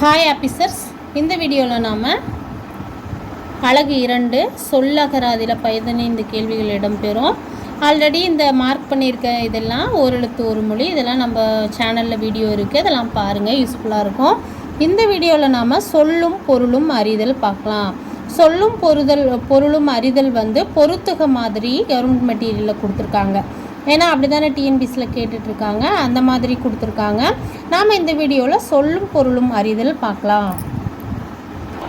Hi officers இந்த வீடியோவில் நாம் அழகு இரண்டு சொல்லகராதியில் பதினைந்து கேள்விகள் இடம்பெறும். ஆல்ரெடி இந்த மார்க் பண்ணியிருக்க இதெல்லாம் ஓரெழுத்து ஒரு மொழி. இதெல்லாம் நம்ம சேனலில் வீடியோ இருக்குது இதெல்லாம் பாருங்கள் யூஸ்ஃபுல்லாக இருக்கும். இந்த வீடியோவில் நாம் சொல்லும் பொருளும் அறிதல் பார்க்கலாம். சொல்லும் பொருதல் பொருளும் அறிதல் வந்து பொருத்துக மாதிரி கவர்மெண்ட் மெட்டீரியலில் கொடுத்துருக்காங்க. ஏன்னா அப்படி தானே டிஎன்பிசியில் கேட்டுட்ருக்காங்க. அந்த மாதிரி கொடுத்துருக்காங்க. நாம் இந்த வீடியோவில் சொல்லும் பொருளும் அறிதல் பார்க்கலாம்.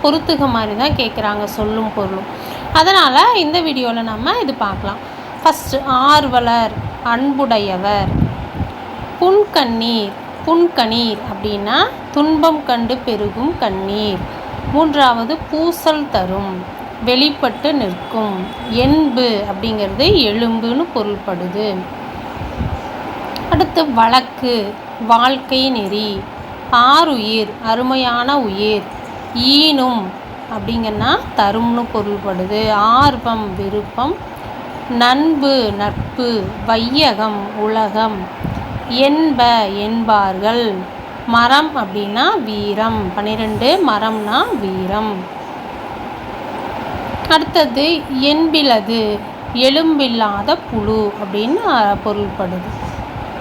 பொருத்துக மாதிரி தான் கேட்குறாங்க சொல்லும் பொருளும். அதனால் இந்த வீடியோவில் நம்ம இது பார்க்கலாம். ஃபஸ்ட்டு ஆர்வலர் அன்புடையவர் புன்கண்ணீர் புன்கணீர் அப்படின்னா துன்பம் கண்டு பெருகும் கண்ணீர். மூன்றாவது பூசல் தரும். வெளிப்பட்டு நிற்கும். என்பு அப்படிங்கிறது எலும்புன்னு பொருள்படுது. அடுத்து வழக்கு வாழ்க்கை நெறி. ஆறுயிர் அருமையான உயிர். ஈனும் அப்படிங்கன்னா தரும்னு பொருள்படுது. ஆர்வம் விருப்பம். நண்பு நட்பு. வையகம் உலகம். என்ப என்பார்கள். மரம் அப்படின்னா வீரம். பன்னிரெண்டு மரம்னா வீரம். அடுத்தது என்பிலது எலும்பில்லாத புழு அப்படின்னு பொருள்படுது.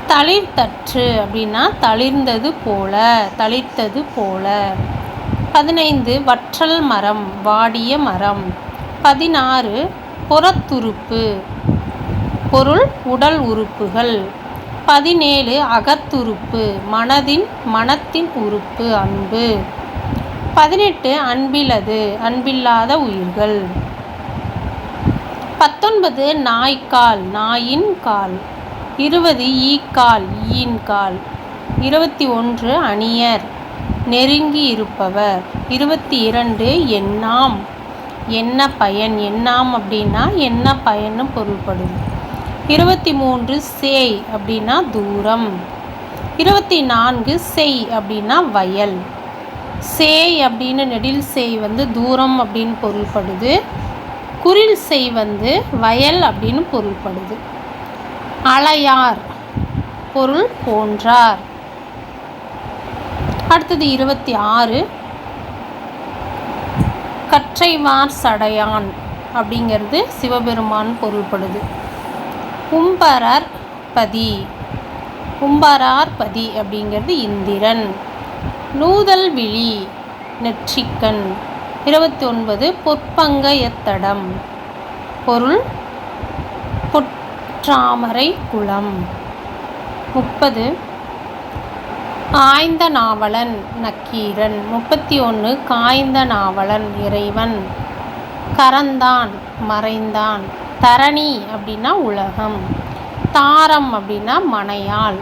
தளிர்த்தற்று அப்படின்னா தளிர்ந்தது போல தளிர்த்தது போல. பதினைந்து வற்றல் மரம் வாடிய மரம். பதினாறு புறத்துறுப்பு பொருள் உடல் உறுப்புகள். பதினேழு அகத்துறுப்பு மனதின் மனத்தின் உறுப்பு அன்பு. பதினெட்டு அன்பிலது அன்பில்லாத உயிர்கள். பத்தொன்பது நாய்க்கால் நாயின் கால். இருபது ஈக்கால் ஈயின் கால். இருபத்தி ஒன்று அணியர் நெருங்கி இருப்பவர். இருபத்தி இரண்டு எண்ணாம். என்ன பயன்? எண்ணாம் அப்படின்னா என்ன பயன்னு பொருள்படும். இருபத்தி மூன்று சேய் அப்படின்னா தூரம். இருபத்தி நான்கு செய் அப்படின்னா வயல். சேய் அப்படின்னு நெடில் சேய் வந்து தூரம் அப்படின்னு பொருள்படுது. குரில் செய் வந்து வயல் அப்படின்னு பொருள்படுது. அலையார் பொருள் போன்றார். அடுத்தது இருபத்தி ஆறு. கற்றைவார் சடையான் அப்படிங்கிறது சிவபெருமான் பொருள்படுது. கும்பரர் பதி. கும்பரார் பதி அப்படிங்கிறது இந்திரன். நூதல் விழி நெற்றிக்கண். இருபத்தி ஒன்பது பொற்பங்க எத்தடம் பொருள் பொற்றாமரை குளம். முப்பது ஆய்ந்த நாவலன் நக்கீரன். முப்பத்தி ஒன்று காய்ந்த நாவலன் இறைவன். கரந்தான் மறைந்தான். தரணி அப்படின்னா உலகம். தாரம் அப்படின்னா மனையாள்.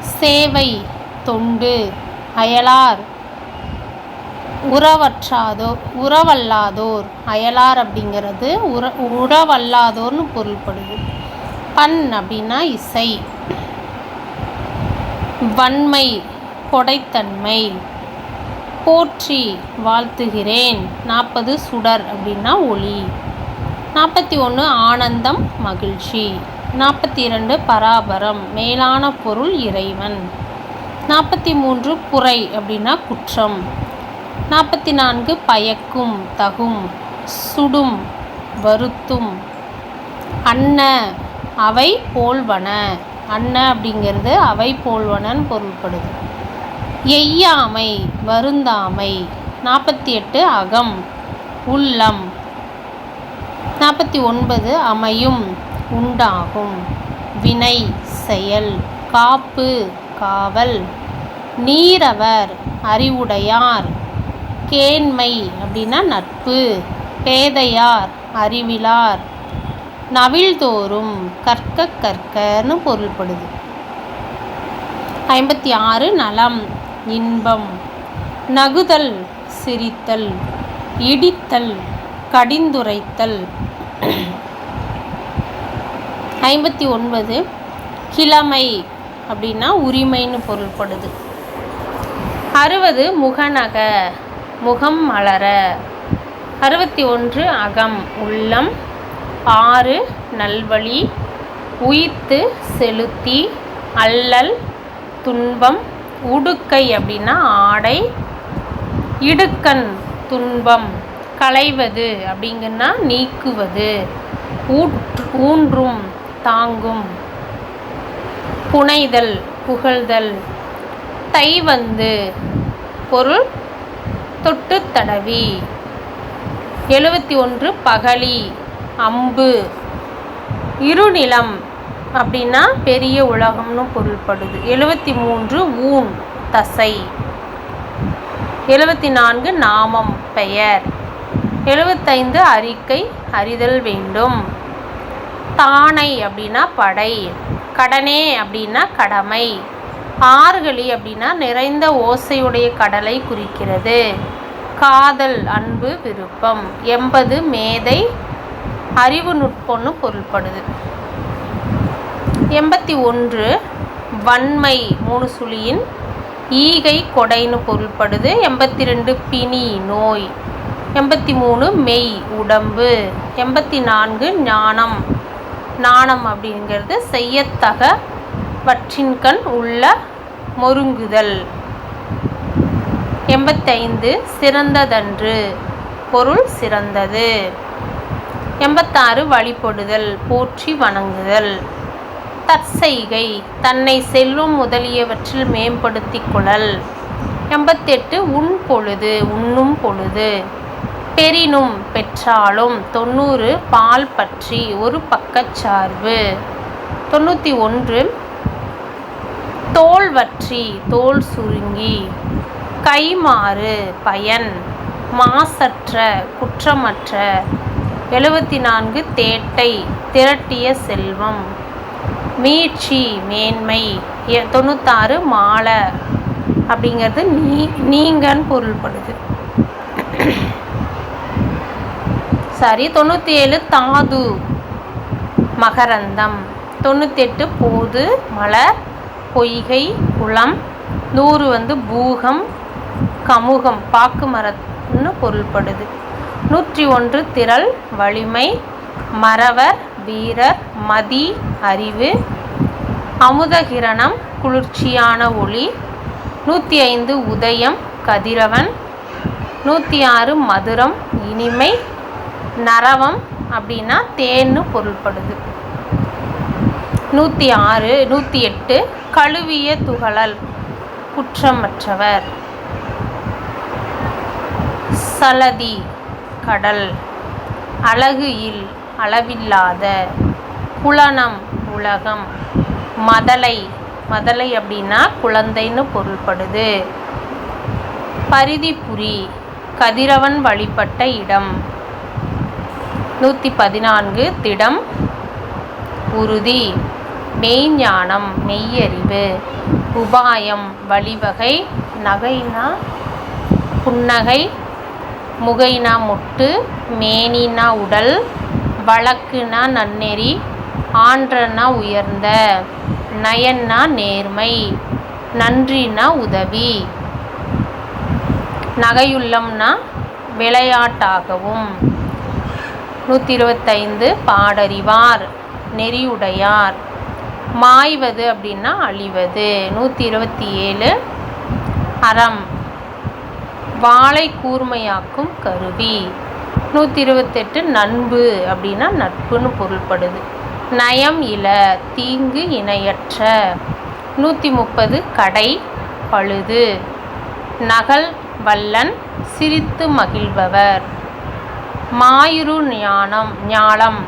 சேவை தொண்டு. அயலார். உறவற்றாதோ உறவல்லாதோர். அயலார் அப்படிங்கிறது உற உறவல்லாதோர்னு பொருள்படுது. பண் அப்படின்னா இசை. வன்மை கொடைத்தன்மை. போற்றி வாழ்த்துகிறேன். நாற்பது சுடர் அப்படின்னா ஒளி. நாற்பத்தி ஒன்று ஆனந்தம் மகிழ்ச்சி. நாற்பத்தி இரண்டு பராபரம். மேலான பொருள் இறைவன். நாற்பத்தி மூன்று புரை அப்படின்னா குற்றம். நாற்பத்தி நான்கு பயக்கும் தகும் சுடும் வருத்தும். அன்ன அவை போல்வன. அன்ன அப்படிங்கிறது அவை போல்வனன்னு பொருள்படுது. எய்யாமை வருந்தாமை. நாற்பத்தி எட்டு அகம் உள்ளம். நாற்பத்தி ஒன்பது அமையும் உண்டாகும். வினை செயல் காப்பு காவல். நீரவர் அறிவுடையார். கேண்மை அப்படின்னா நட்பு பேதையார் அறிவிலார். நவில்தோறும் கற்க கற்கன்னு பொருள்படுது. ஐம்பத்தி ஆறு நலம் இன்பம். நகுதல் சிரித்தல். இடித்தல் கடிந்துரைத்தல். ஐம்பத்தி ஒன்பது கிழமை அப்படின்னா உரிமைன்னு பொருள்படுது. அறுபது முகநக முகம் மலர. அறுபத்தி ஒன்று அகம் உள்ளம் ஆறு நல்வழி உயிர்த்து செலுத்தி அல்லல் துன்பம் உடுக்கை அப்படின்னா ஆடை இடுக்கண் துன்பம் களைவது அப்படிங்கன்னா நீக்குவது ஊற்று ஊன்றும் தாங்கும் புனைதல் புகழ்தல் தை வந்து பொருள் தொட்டு தடவி. எழுபத்தி ஒன்று பகலி அம்பு. இருநிலம் அப்படின்னா பெரிய உலகம்னு பொருள்படுது. எழுபத்தி மூன்று ஊன் தசை. எழுபத்தி நான்கு நாமம் பெயர். எழுபத்தைந்து அறிக்கை அறிதல் வேண்டும். தானை அப்படின்னா படை. கடனே அப்படின்னா கடமை. ஆறுகளி அப்படின்னா நிறைந்த ஓசையுடைய கடலை குறிக்கிறது. காதல் அன்பு விருப்பம். எண்பது மேதை அறிவு நுட்பம்னு பொருள்படுது. எண்பத்தி ஒன்று வன்மை மூணு சுழியின் ஈகை கொடைன்னு பொருள்படுது. எண்பத்தி ரெண்டு பிணி நோய். எண்பத்தி மூணு மெய் உடம்பு. எண்பத்தி நான்கு ஞானம். நாணம் அப்படிங்கிறது செய்யத்தக வற்றின்கண் உள்ள மொருங்குதல் எண்பத்தைந்து சிறந்ததன்று. பொருள் சிறந்தது. எண்பத்தாறு வழிபடுதல் போற்றி வணங்குதல். தற்செய்கை தன்னை செல்லும் முதலியவற்றில் மேம்படுத்திக் கொள்ளல். எண்பத்தெட்டு உண் பொழுது உண்ணும் பொழுது. பெரினும் பெற்றாலும். தொண்ணூறு பால் பற்றி ஒரு பக்கச்சார்பு தொண்ணூற்றி ஒன்று தோல் வற்றி தோல் சுருங்கி கைமாறு பயன் மாசற்ற குற்றமற்ற எழுபத்தி நான்கு தேட்டை திரட்டிய செல்வம் மீட்சி மேன்மை தொண்ணூத்தாறு மாலை அப்படிங்கிறது நீ நீங்கன்னு பொருள்படுது. சாரி தொண்ணூற்றி ஏழு தாது மகரந்தம் தொண்ணூத்தெட்டு போது மலர் பொய்கை குளம் நூறு வந்து பூகம் கமுகம் பாக்கு மரம்னு பொருள்படுது. நூற்றி ஒன்று திரள் வலிமை மறவர் வீரர் மதி அறிவு அமுதகிரணம் குளிர்ச்சியான ஒளி நூற்றி ஐந்து உதயம் கதிரவன் நூற்றி ஆறு மதுரம் இனிமை நரவம் அப்படின்னா தேன்னு பொருள்படுது. நூற்றி ஆறு நூற்றி எட்டு கழுவிய துகளல். குற்றமற்றவர். சலதி கடல். அழகு இல் அளவில்லாத புலனம் உலகம். மதலை மதலை அப்படின்னா குழந்தைன்னு பொருள்படுது. பரிதிபுரி கதிரவன் வழிபட்ட இடம். நூற்றி பதினான்கு திடம் உறுதி. மெய்ஞானம் மெய்யறிவு உபாயம் வழிவகை நகைனா புன்னகை முகைனா முட்டு மேனினா உடல் வழக்குனா நன்னெறி ஆன்றனா உயர்ந்த நயன்னா நேர்மை நன்றினா உதவி. நகையுள்ளம்னா விளையாட்டாகவும். நூற்றி இருபத்தைந்து பாடறிவார் நெறியுடையார். மாய்வது அப்படின்னா அழிவது. நூற்றி இருபத்தி ஏழு அறம். வாளை கூர்மையாக்கும் கருவி. நூற்றி இருபத்தெட்டு நண்பு அப்படின்னா நட்புன்னு பொருள்படுது. நயம் இல. தீங்கு இணையற்ற. நூற்றி முப்பது கடை பழுது. நகல் வல்லன் சிரித்து மகிழ்பவர். மாயுரு ஞானம் ஞாலம்.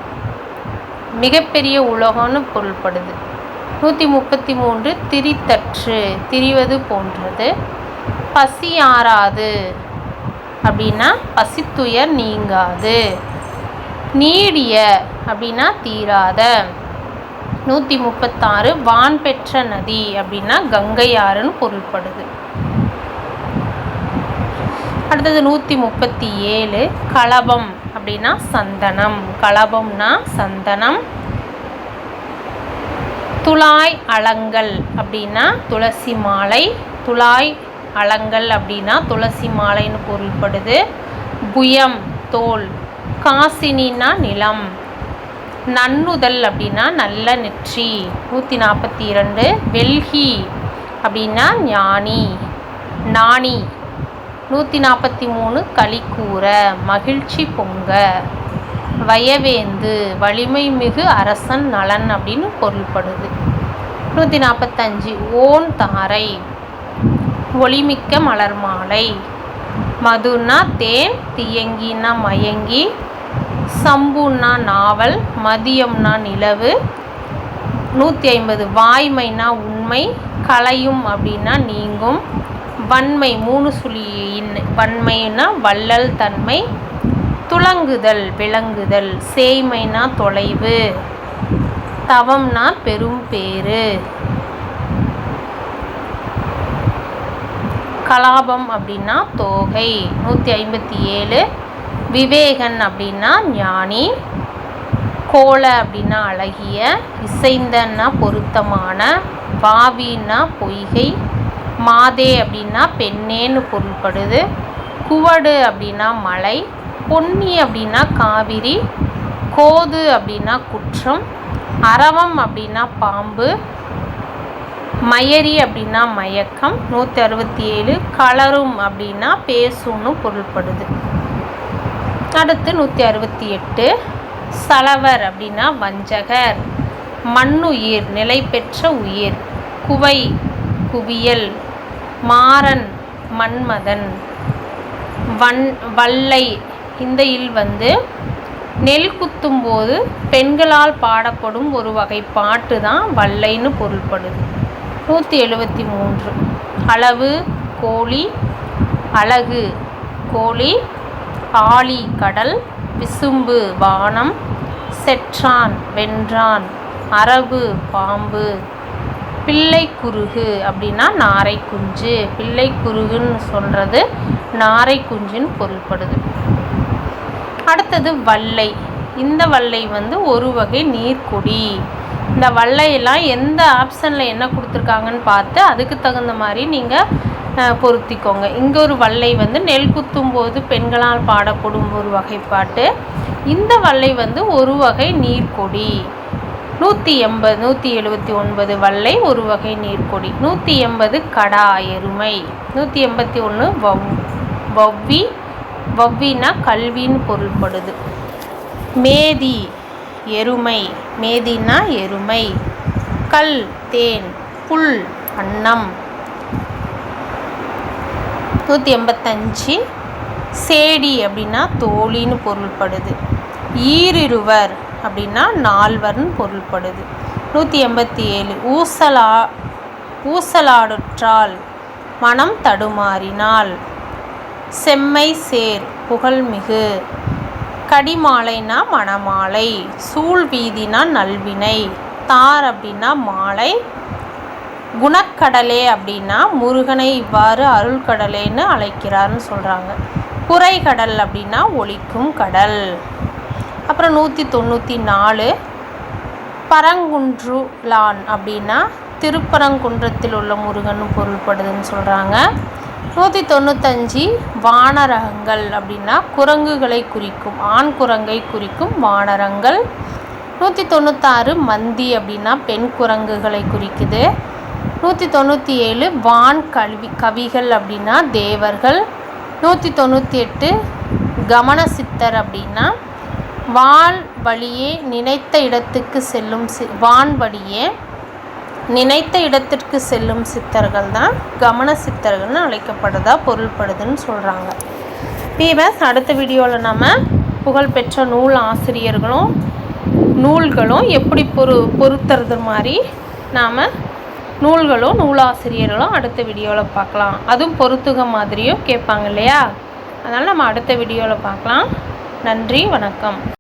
மிகப்பெரிய உலகம்னு பொருள்படுது. நூற்றி முப்பத்தி மூன்று திரித்தற்று திரிவது போன்றது. பசி ஆறாது. அப்படின்னா பசித்துயர் நீங்காது. நீடிய அப்படின்னா தீராத. நூற்றி முப்பத்தாறு வான் பெற்ற நதி அப்படின்னா கங்கை ஆறுன்னு பொருள்படுது. அடுத்தது நூற்றி முப்பத்தி ஏழு கலபம் அப்படின்னா சந்தனம். கலபம்னா சந்தனம். துளாய் அலங்கல் அப்படின்னா துளசி மாலை துளாய் அலங்கல் அப்படின்னா துளசி மாலைன்னு பொருள்படுது. புயம் தோல் காசினின்னா நிலம். நன்னுதல் அப்படின்னா நல்ல நெற்றி நூற்றி நாற்பத்தி இரண்டு. வெல்கி அப்படின்னா ஞானி நாணி நூற்றி நாற்பத்தி மூணு களிக்கூற மகிழ்ச்சி பொங்க. வயவேந்து வலிமை மிகு அரசன் நலன் அப்படின்னு பொருள்படுது. நூற்றி நாற்பத்தஞ்சு ஓன் தாரை ஒளிமிக்க மலர் மாலை மதுனா தேன் தியங்கினா மயங்கி சம்புன்னா நாவல் மதியம்னா நிலவு நூற்றி ஐம்பது வாய்மைனா உண்மை கலையும் அப்படின்னா நீங்கும் வன்மை மூணு சுழியின் வன்மைனா வள்ளல் தன்மை துளங்குதல் விளங்குதல் சேய்மைனா தொலைவு தவம்னா பெரும் பேரு கலாபம் அப்படின்னா தோகை நூற்றி ஐம்பத்தி ஏழு. விவேகன் அப்படின்னா ஞானி. கோல அப்படின்னா அழகிய. இசைந்தன்னா பொருத்தமான. பாவின்னா பொய்கை. மாதே அப்படின்னா பெண்ணேன்னு பொருள்படுது. குவடு அப்படின்னா மலை. பொன்னி அப்படின்னா காவிரி கோது அப்படின்னா குற்றம் அரவம் அப்படின்னா பாம்பு மயரி அப்படின்னா மயக்கம் நூற்றி அறுபத்தி ஏழு கலரும் அப்படின்னா பேசும்னு பொருள்படுது. அடுத்து நூற்றி அறுபத்தி எட்டு சலவர் அப்படின்னா வஞ்சகர் மண்ணுயிர் நிலை பெற்ற உயிர் குவை குவியல் மாறன் மன்மதன் வன் வல்லை இந்த இல் வந்து நெல் குத்தும்போது பெண்களால் பாடப்படும் ஒரு வகை பாட்டு தான் வல்லைன்னு பொருள்படுது. நூற்றி எழுபத்தி மூன்று. அளவு கோழி அழகு கோழி ஆழி கடல் விசும்பு வானம் செற்றான் வென்றான் அரபு பாம்பு பிள்ளை குருகு அப்படின்னா நாரை குஞ்சு. பிள்ளை குருகுன்னு சொல்கிறது நாரை குஞ்சுன்னு பொருள்படுது. அடுத்தது வல்லை. இந்த வல்லை வந்து ஒரு வகை நீர்க்கொடி. இந்த வல்லையெல்லாம் எந்த ஆப்ஷனில் என்ன கொடுத்துருக்காங்கன்னு பார்த்து அதுக்கு தகுந்த மாதிரி நீங்கள் பொருத்திக்கோங்க. இங்கே ஒரு வல்லை வந்து நெல் குத்தும் போது பெண்களால் பாடப்படும் ஒரு வகைப்பாட்டு. இந்த வல்லை வந்து ஒரு வகை நீர்க்கொடி. நூற்றி எண்பது நூற்றி எழுபத்தி ஒன்பது வல்லை ஒரு வகை நீர்க்கொடி. நூற்றி எண்பது கடா எருமை. நூற்றி எண்பத்தி ஒன்று வவ் வவ்வி வவ்வினா கல்வின்னு பொருள்படுது. மேதி எருமை. மேதினா எருமை. கல் தேன் புல் அன்னம். நூற்றி எண்பத்தஞ்சு. சேடி அப்படின்னா தோழின்னு பொருள்படுது. ஈரிருவர் அப்படின்னா நால்வர்னு பொருள்படுது. நூற்றி எண்பத்தி ஏழு ஊசலா ஊசலாடுற்றால் மனம் தடுமாறினால். செம்மை சேர் புகழ்மிகு. கடிமாலைனா மணமாலை சூழ் வீதினா நல்வினை தார் அப்படின்னா மாலை குணக்கடலே அப்படின்னா முருகனை இவ்வாறு அருள்கடலேன்னு அழைக்கிறார்னு சொல்கிறாங்க குறைகடல் அப்படின்னா ஒழிக்கும் கடல். அப்புறம் நூற்றி தொண்ணூற்றி நாலு பரங்குன்றுலான் அப்படின்னா திருப்பரங்குன்றத்தில் உள்ள முருகன் பொருள்படுதுன்னு சொல்கிறாங்க நூற்றி தொண்ணூத்தஞ்சு வானரகங்கள் அப்படின்னா குரங்குகளை குறிக்கும் ஆண் குரங்கை குறிக்கும் வானரங்கள். நூற்றி தொண்ணூத்தாறு மந்தி அப்படின்னா பெண் குரங்குகளை குறிக்குது. நூற்றி தொண்ணூற்றி ஏழு வான் கல்வி கவிகள் அப்படின்னா தேவர்கள். நூற்றி தொண்ணூற்றி எட்டு கமன சித்தர் அப்படின்னா வான் வழியே நினைத்த இடத்துக்கு செல்லும் சி வான் வழியே நினைத்த இடத்திற்கு செல்லும் சித்தர்கள் தான் கவன சித்தர்கள்னு அழைக்கப்படுதா பொருள்படுதுன்னு சொல்கிறாங்க பிபஸ் அடுத்த வீடியோவில் நம்ம புகழ்பெற்ற நூல் ஆசிரியர்களும் நூல்களும் எப்படி பொரு பொருத்துறது மாதிரி நாம் நூல்களும் நூலாசிரியர்களும் அடுத்த வீடியோவில் பார்க்கலாம். அதுவும் பொருத்துக மாதிரியும் கேட்பாங்க இல்லையா? அதனால் நம்ம அடுத்த வீடியோவில் பார்க்கலாம். நன்றி வணக்கம்.